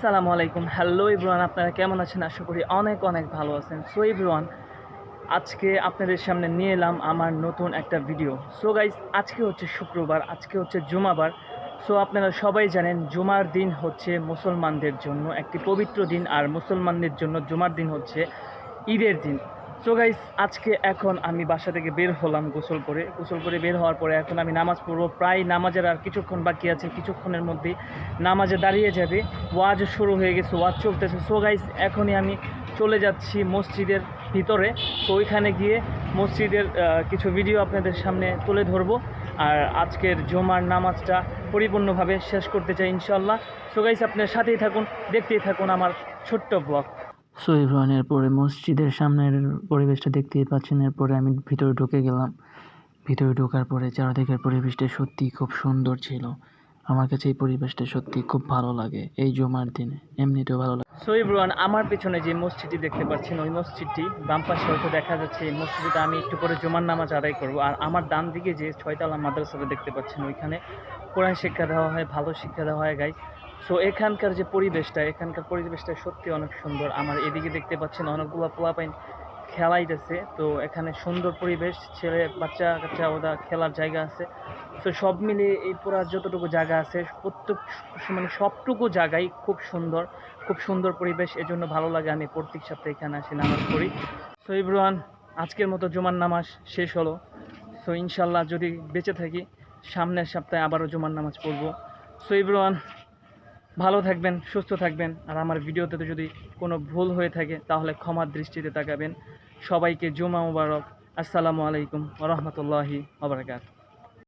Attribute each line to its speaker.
Speaker 1: আসসালামু আলাইকুম। হ্যালো ইব্রান আপনারা কেমন আছেন? আশা করি অনেক অনেক ভালো আছেন। সো ইব্রান আজকে আপনাদের সামনে নিয়ে এলাম আমার নতুন একটা ভিডিও সো গাইজ আজকে হচ্ছে শুক্রবার, আজকে হচ্ছে জুমাবার। সো আপনারা সবাই জানেন, জুমার দিন হচ্ছে মুসলমানদের জন্য একটি পবিত্র দিন, আর মুসলমানদের জন্য জুমার দিন হচ্ছে ঈদের দিন। সো গাইস আজকে এখন আমি বাসা থেকে বের হলাম গোসল করে। গোসল করে বের হওয়ার পরে এখন আমি নামাজ পড়ব। প্রায় নামাজের আর কিছুক্ষণ বাকি আছে, কিছুক্ষণের মধ্যেই নামাজে দাঁড়িয়ে যাবে। ওয়াজ শুরু হয়ে গেছে, ওয়াজ চলতেছে। সো গাইস এখনই আমি চলে যাচ্ছি মসজিদের ভিতরে। তো ওইখানে গিয়ে মসজিদের কিছু ভিডিও আপনাদের সামনে তুলে ধরবো। আর আজকের জমার নামাজটা পরিপূর্ণভাবে শেষ করতে চাই ইনশাল্লাহ সো গাইস আপনার সাথেই থাকুন, দেখতেই থাকুন আমার ছোট্ট ব্লগ
Speaker 2: সো এভরিওয়ান এরপরে মসজিদের সামনের পরিবেশটা দেখতেই পাচ্ছেন। এরপরে আমি ভিতরে ঢুকে গেলাম। ভিতরে ঢোকার পরে চারদিকের পরিবেশটা সত্যি খুব সুন্দর ছিল। আমার কাছে এই পরিবেশটা সত্যি খুব ভালো লাগে এই জমার দিনে। এমনিতেও ভালো লাগে।
Speaker 1: সো ইব্রান আমার পিছনে যে মসজিদটি দেখতে পাচ্ছেন, ওই মসজিদটি বাম পাশে হয়তো দেখা যাচ্ছে এই মসজিদে আমি একটু পরে জমার নামাজ আদায় করব। আর আমার ডান দিকে যে ছয়তলা মাদ্রাসাটা দেখতে পাচ্ছেন, ওইখানে কোরআন শিক্ষা দেওয়া হয়, ভালো শিক্ষা দেওয়া হয় গাই সো এখানকার যে পরিবেশটা, এখানকার পরিবেশটা সত্যি অনেক সুন্দর। আমার এদিকে দেখতে পাচ্ছেন অনেকগুলো পোলাপাইন খেলাইতেছে। তো, এখানে সুন্দর পরিবেশ, ছেলে, বাচ্চা, কাচ্চা, ওরা খেলার জায়গা আছে। তো সব মিলিয়ে এই পুরা যতটুকু জায়গা আছে, প্রত্যেক মানে সবটুকু জায়গাই খুব সুন্দর খুব সুন্দর পরিবেশ। এজন্য ভালো লাগে, আমি প্রত্যেক সপ্তাহে এখানে আসি, নামাজ পড়ি। সো ইব্রান আজকের মতো জুমার নামাজ শেষ হলো। সো ইনশাল্লাহ যদি বেঁচে থাকি, সামনের সপ্তাহে আবারও জুমার নামাজ পড়ব। সো ইব্রান ভালো থাকবেন, সুস্থ থাকবেন। আর আমার ভিডিওতে যদি কোনো ভুল হয়ে থাকে, তাহলে ক্ষমার দৃষ্টিতে তাকাবেন। সবাইকে জুমা মুবারক। আসসালামু আলাইকুম রহমতুল্লাহি ওবরাকাত